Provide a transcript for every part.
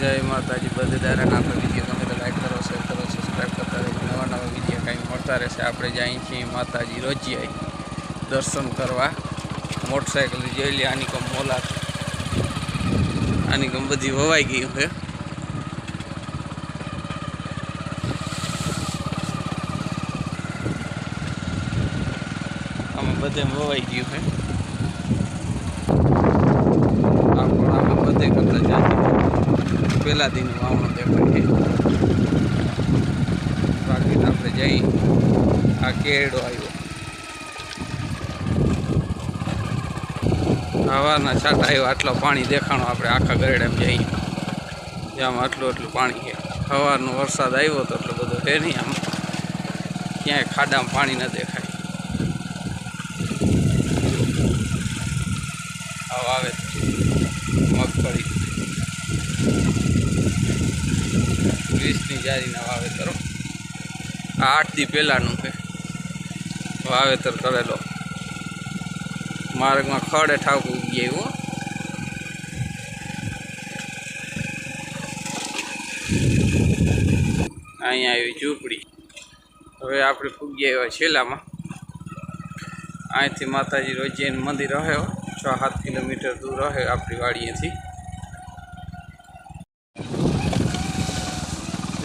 જય માતાજી, બધે દારાને આપણે વીડિયો ગમે તો લાઈક કરો શેર કરો સબસ્ક્રાઈબ કરતા રહેજો. નવા નવા વીડિયો કાંઈ મળતા રહેશે. આપણે જઈએ છીએ માતાજી રોજિયાઈ દર્શન કરવા મોટરસાઇકલ જોઈ લે, આની કમ મોલા આની કમ બધી વવાઈ ગયું છે આમાં બધે વવાઈ ગયું છે આપણે બધે કરતા જાય પહેલા દિન વાવણો દેખાય બાકી આપણે જઈ આ કેરડો આવ્યો. હવાના છાંટા આવ્યો, આટલો પાણી દેખાણો આપણે આખા ગરડેમ જઈએ. જ્યાં આટલું આટલું પાણી છે. સવારનો વરસાદ આવ્યો તો એટલો બધો હે નહીં આમ. ક્યાંય ખાડામાં પાણી ન દેખાય આવ આવે મગફળી વીસની જારીના વાવેતરો. આ આઠ દી પહેલાંનું છે. વાવેતર કરેલો. માર્ગમાં ખડે ઠાકું ઉગી આવ્યું અહીંયા આવી ઝૂંપડી. હવે આપણે પૂગી આવ્યા છેલ્લામાં. અહીંથી માતાજી રોજિયાનું મંદિર રહ્યો છ સાત કિલોમીટર દૂર રહે આપણી વાડીએથી.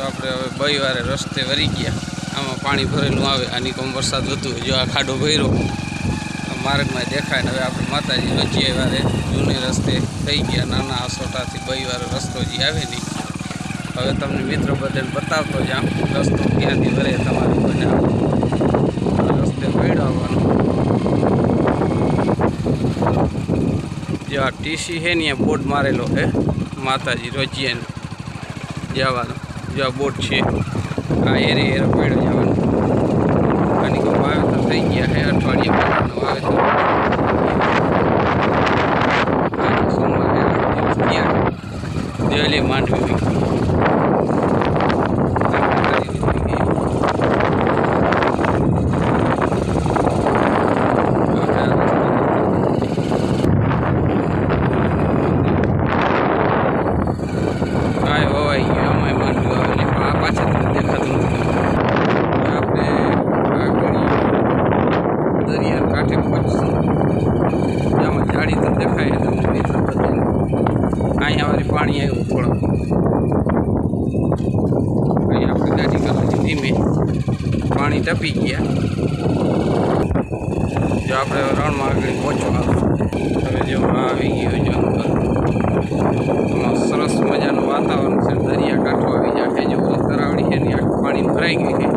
જો આપણે હવે બઈવારે રસ્તે વરી ગયા. આમાં પાણી ભરેલું આવે, આની કમ વરસાદ વધુ જો આ ખાડો ભર્યો માર્ગમાં દેખાય ને હવે આપણે માતાજી વચ્ચે વારે જૂને રસ્તે થઈ ગયા, નાના આસોટાથી બઈવારે રસ્તો જે આવે નહીં. હવે તમને મિત્રો બધાને બતાવતો જામ રસ્તો ક્યાંથી વરે તમારું બને રસ્તે પડ્યો આવવાનો. જો આ ટીસી છે ને બોર્ડ મારેલો છે, માતાજી રોજિયાનો જવાનો. જો આ બોટ છે. આ એરે એરે પડ્યો આની કોઈ વાવેતર થઈ ગયા છે અઠવાડિયા પહેલાંનું વાવેતર આજે સોમવારે આઠ દિવસ થયા દિવાળી માંડવી વીકી કાંઈ વવાઈ ગયું આમાંય માંડવી વાવેલી પણ આ પાછળ દેખાતું નથી આપણે આગળ દરિયા કાંઠે પહોંચશું આમાં જાડી તો દેખાય તમને મિત્રો બધાને અહીંયા વાળી પાણી આવ્યું થોડું અહીંયા આપણે ગાડી કરવાની ધીમે પાણી ટપી ગયા જો આપણે રણમાં આગળ પહોંચવા હવે જો આ આવી ગયું જંગલ એમાં સરસ મજાનું વાતાવરણ છે દરિયા કાંઠો આવી જાય છે જો તરાવડી છે ને આખું પાણી ભરાઈ ગઈ છે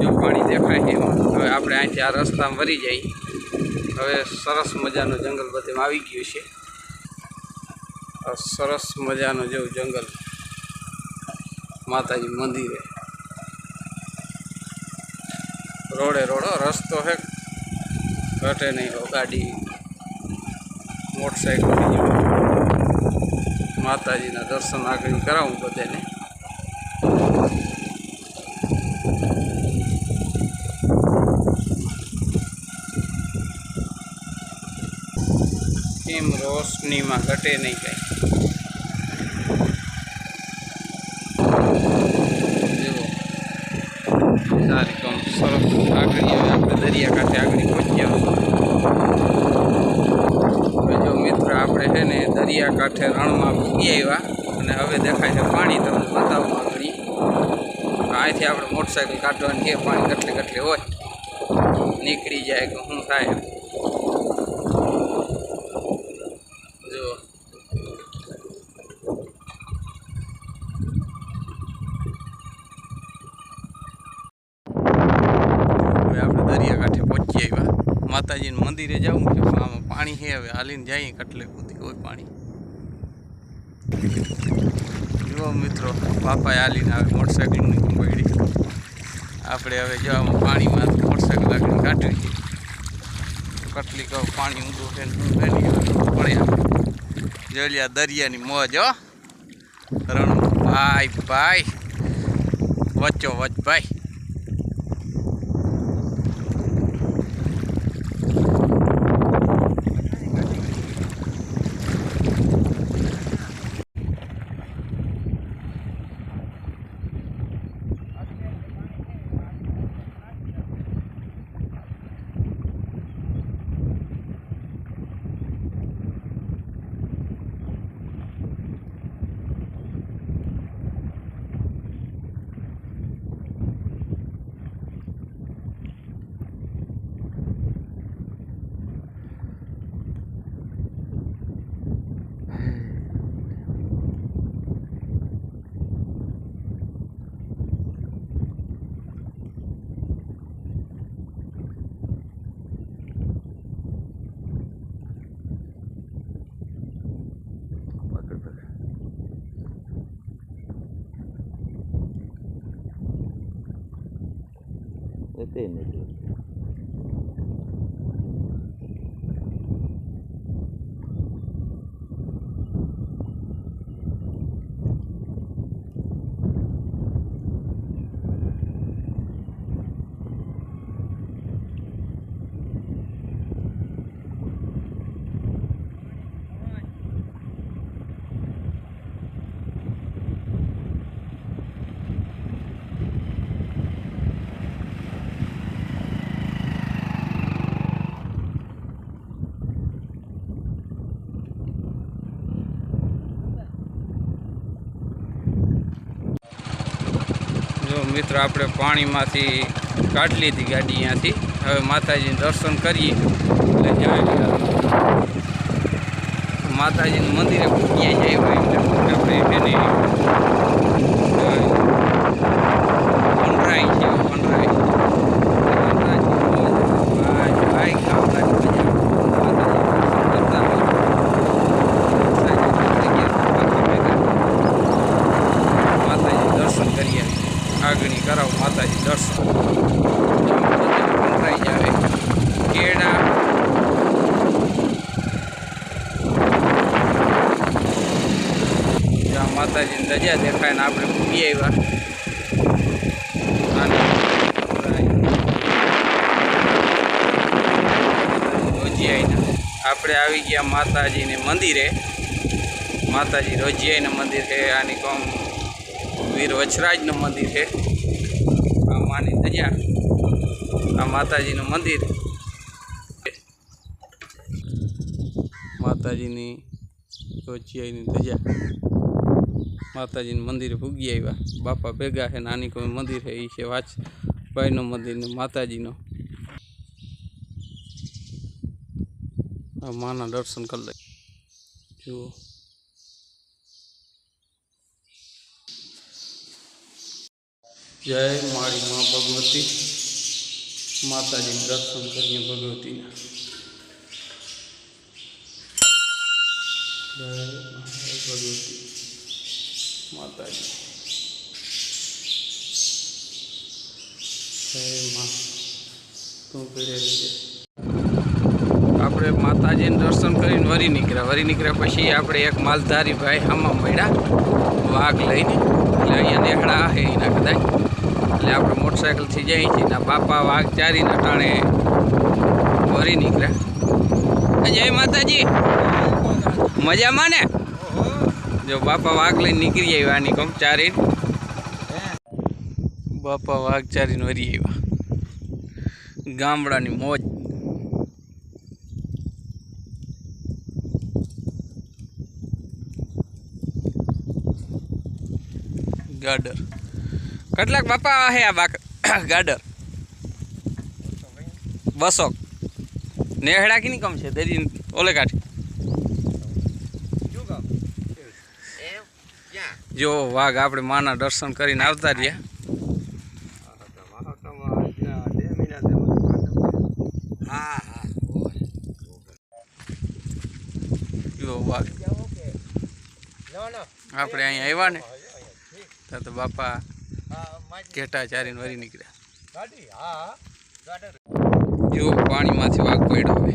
જો પાણી દેખાય છે હવે આપણે અહીંથી આ રસ્તામાં વરી જઈએ હવે સરસ મજાનું જંગલ બધેમાં આવી ગયું છે સરસ મજાનું જેવું જંગલ માતાજી મંદિરે રોડે રોડો રસ્તો છે ઘટે નહીં હો ગાડી મોટરસાઇકલ માતાજીના દર્શન આગળ કરાવું બધાને. કેમ રોશનીમાં ઘટે નહીં કાંઈ. જુઓ. સારી કમ સરસ આગળ હવે આપણે દરિયા કાંઠે આગળ પહોંચ્યા હવે જો મિત્ર આપણે છે ને દરિયા કાંઠે રણમાં પૂગી આવ્યા અને હવે દેખાય છે પાણી તમને બતાવું આગળ અહીંથી આપણે મોટરસાઇકલ કાઢવાની છે, પાણી કટલે કેટલી હોય. નીકળી જાય કે શું થાય જો હવે આપણે દરિયા કાંઠે પહોંચી આવ્યા માતાજીના મંદિરે જવું છે આમાં પાણી છે હવે, હાલીને જઈએ કટલે કૂદી કોઈ પાણી. જુઓ મિત્રો, બાપાએ હાલીને આવે મોટરસાઇકલની પડી. આપણે હવે જવામાં પાણીમાં મોટરસાઇકલ આગળ કાઢવી છે. કટલી કહો, પાણી ઊંડું છે પડે જોલિયા દરિયાની મોજ, હો. રણ ભાઈ ભાઈ. વચ્ચો વચ ભાઈ. છે મિત્રો, આપણે પાણીમાંથી કાઢી લીધી ગાડી અહીંયાથી. હવે માતાજીને દર્શન કરીએ. એટલે માતાજીનું મંદિરે પૂગ્યા જાય હોય એટલે આપણે એને વનરાય છે વનરાય વનરાયની ભાઈ ગામડાની મજા માતાજી કરતા હોય માતાજી દર્શન કરીએ આગળની કરાવો માતાજી દર્શન વનરાઈ જાવે કેળા જ્યાં માતાજીની ધજા દેખાય ને આપણે પૂરી આવ્યા. આપણે આવી ગયા માતાજીને મંદિરે. માતાજી રોજિયાઈના મંદિર છે, આની કોમ વીર વચરાજનું મંદિર છે. આ માની ધજા. આ માતાજીનું મંદિર. માતાજીની રોજિયાઈની ધજા. માતાજીનું મંદિરે ભૂગી આવ્યા. બાપા ભેગા છે, નાની કોઈ મંદિર છે એ છે વાચ ભાઈનું મંદિર ને માતાજીનો. આ માના દર્શન કરી લઈ જુઓ. જય મારી માં ભગવતી. માતાજી દર્શન કરીએ ભગવતીના. જય મા ભગવતી. માતાજી. તું આપણે માતાજીને દર્શન કરીને વરી નીકળ્યા. વરી નીકળ્યા પછી આપણે એક માલધારી ભાઈ આમાં મળ્યા. વાઘ લઈને. એટલે અહીંયા નેહડા છે એના કદાચ. એટલે આપણે મોટરસાયકલથી જઈએ છીએ એના બાપા વાઘ ચારીના ટાણે વરી નીકળ્યા. જય માતાજી. મજામાં ને? જો બાપા વાઘ લઈને નીકળી આવ્યા આની કમ ચારી બાપા વાઘ ચારીને વરી આવ્યા. ગામડાની મોજ. ગાડર. કેટલાક બાપા હે આ બાક ગાડર. બસો નેહડા કીની કમ છે? દરી ઓલે કાઠી. જો વાઘ આપણે માના દર્શન કરીને આવતા રહ્યા. આપણે અહીંયા આવ્યા ને તો તો બાપા ઘેટા ચારીને વરી નીકળ્યા. જો પાણીમાંથી વાઘ પડ્યો હવે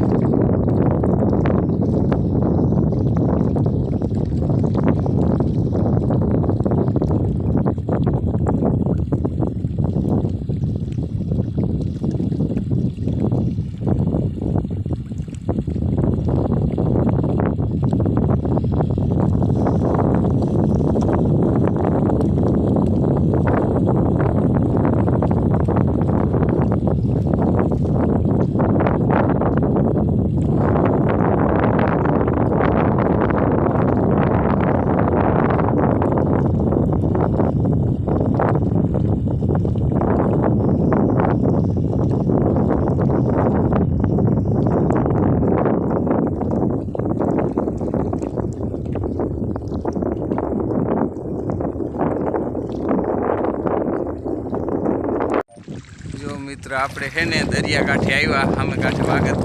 જો મિત્ર, આપણે છે ને દરિયાકાંઠે આવ્યા સામે કાંઠે વાગત.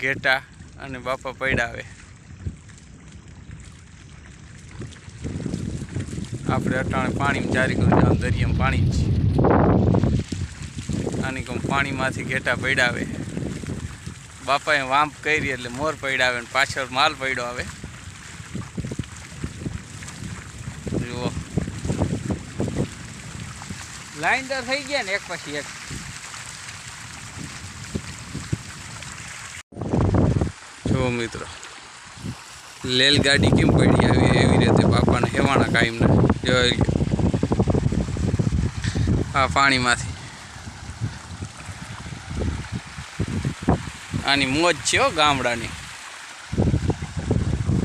ઘેટા અને બાપા પડાવે આપણે અટાણે પાણીમાં ચારી ગયું દરિયામાં પાણી છે. આની કોમ પાણીમાંથી ઘેટા પડાવે બાપાએ વાંપ કરી એટલે મોર પડાવે ને પાછળ માલ પડ્યો આવે જુઓ લાઈન તો થઈ ગયા ને, એક પછી એક. જો મિત્રો, રેલગાડી કેમ પડી આવી એવી રીતે બાપાને હેવાણા કાયમને જોઈ આ પાણીમાંથી. આની મોજ છે હો ગામડાની.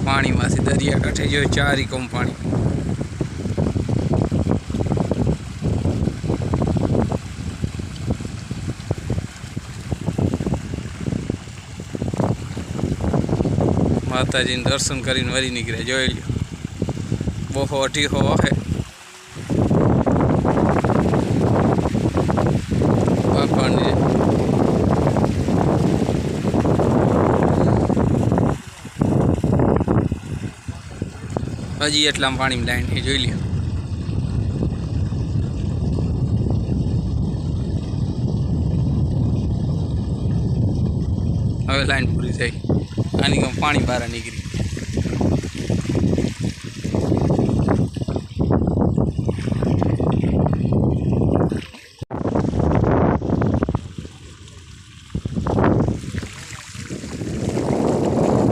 પાણીમાંથી દરિયા કાંઠે જો ચારી કોમ પાણી. માતાજીને દર્શન કરીને વળી નીકળ્યા જોઈ લ્યો. બહુ અઢીહો હે બાપાને. હજી એટલામાં પાણીમાં લાઈન છે, જોઈ લ્યો. હવે લાઈન પૂરી થઈ. આની પાણી બહાર નીકળી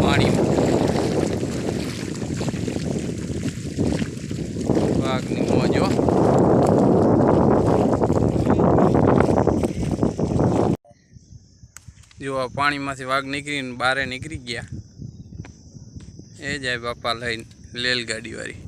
પાણી વાઘની મોજો જો આ પાણીમાંથી વાઘ નીકળીને બારે નીકળી ગયા. એ જાય બાપા લઈને રેલગાડી વાળી